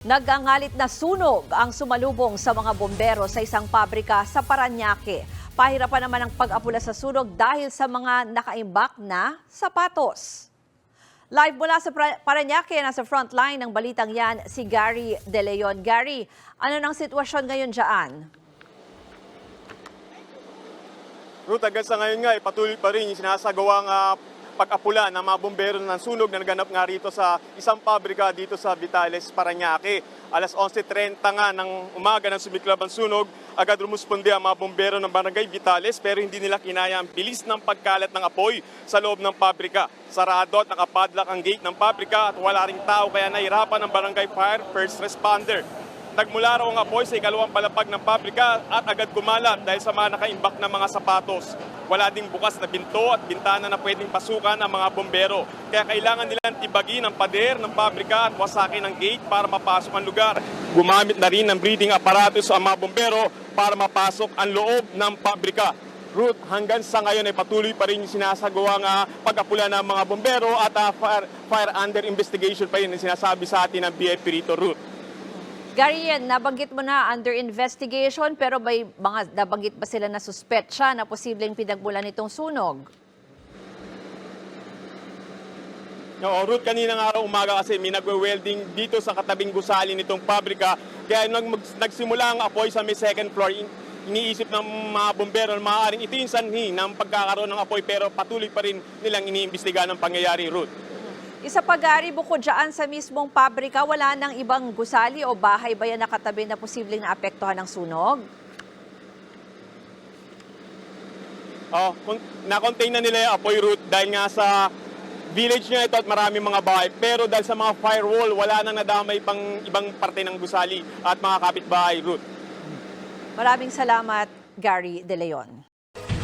Nagangalit na sunog ang sumalubong sa mga bombero sa isang pabrika sa Paranaque. Pahirapan naman ang pag-apula sa sunog dahil sa mga nakaimbak na sapatos. Live mula sa Paranaque, nasa front line ng balitang yan si Gary De Leon. Gary, ano nang sitwasyon ngayon dyan? Ruth, hanggang sa ngayon nga, eh, patuloy pa rin yung sinasagawang ah, pag-apula ng mga bombero ng sunog na naganap nga rito sa isang pabrika dito sa Vitales, Paranaque. Alas 11.30 nga ng umaga ng sumiklab ang sunog, agad rumusponde ang mga bombero ng barangay Vitales pero hindi nila kinaya ang bilis ng pagkalat ng apoy sa loob ng pabrika. Sarado at nakapadlock ang gate ng pabrika at wala ring tao kaya nahirapan ang barangay fire first responder. Nagmula raw ang apoy sa ikalawang palapag ng pabrika at agad kumalat dahil sa mga nakaimbak na mga sapatos. Wala ding bukas na binto at bintana na pwedeng pasukan ang mga bombero. Kaya kailangan nilang tibagin ang pader ng pabrika at wasakin ang gate para mapasok ang lugar. Gumamit na rin ng breathing apparatus ang mga bombero para mapasok ang loob ng pabrika. Ruth, hanggang sa ngayon ay patuloy pa rin yung sinasagawa nga pag-apula ng mga bombero at ah, fire, fire under investigation pa rin ang sinasabi sa atin ng BFP rito, Ruth. Gary, nabanggit mo na under investigation pero may mga nabanggit ba sila na suspetsya na posibleng pinagmulan nitong sunog? Oo, Ruth, kanina nga araw umaga kasi may nagwe-welding dito sa katabing gusali nitong pabrika. Kaya nag, nagsimula ang apoy sa may second floor. In- iniisip ng mga bombero na maaaring ito yung sanhi ng pagkakaroon ng apoy pero patuloy pa rin nilang iniimbestiga ng pangyayari, Ruth. Isa pa, Gary, bukod dyan sa mismong pabrika, wala nang ibang gusali o bahay ba yan nakatabi na posibleng naapektuhan ng sunog? Oh, kun- na-contain na nila yung apoy, Ruth, dahil nga sa village niya ito at maraming mga bahay. Pero dahil sa mga firewall, wala nang nadamay pang ibang parte ng gusali at mga kapitbahay, Ruth. Maraming salamat, Gary De Leon.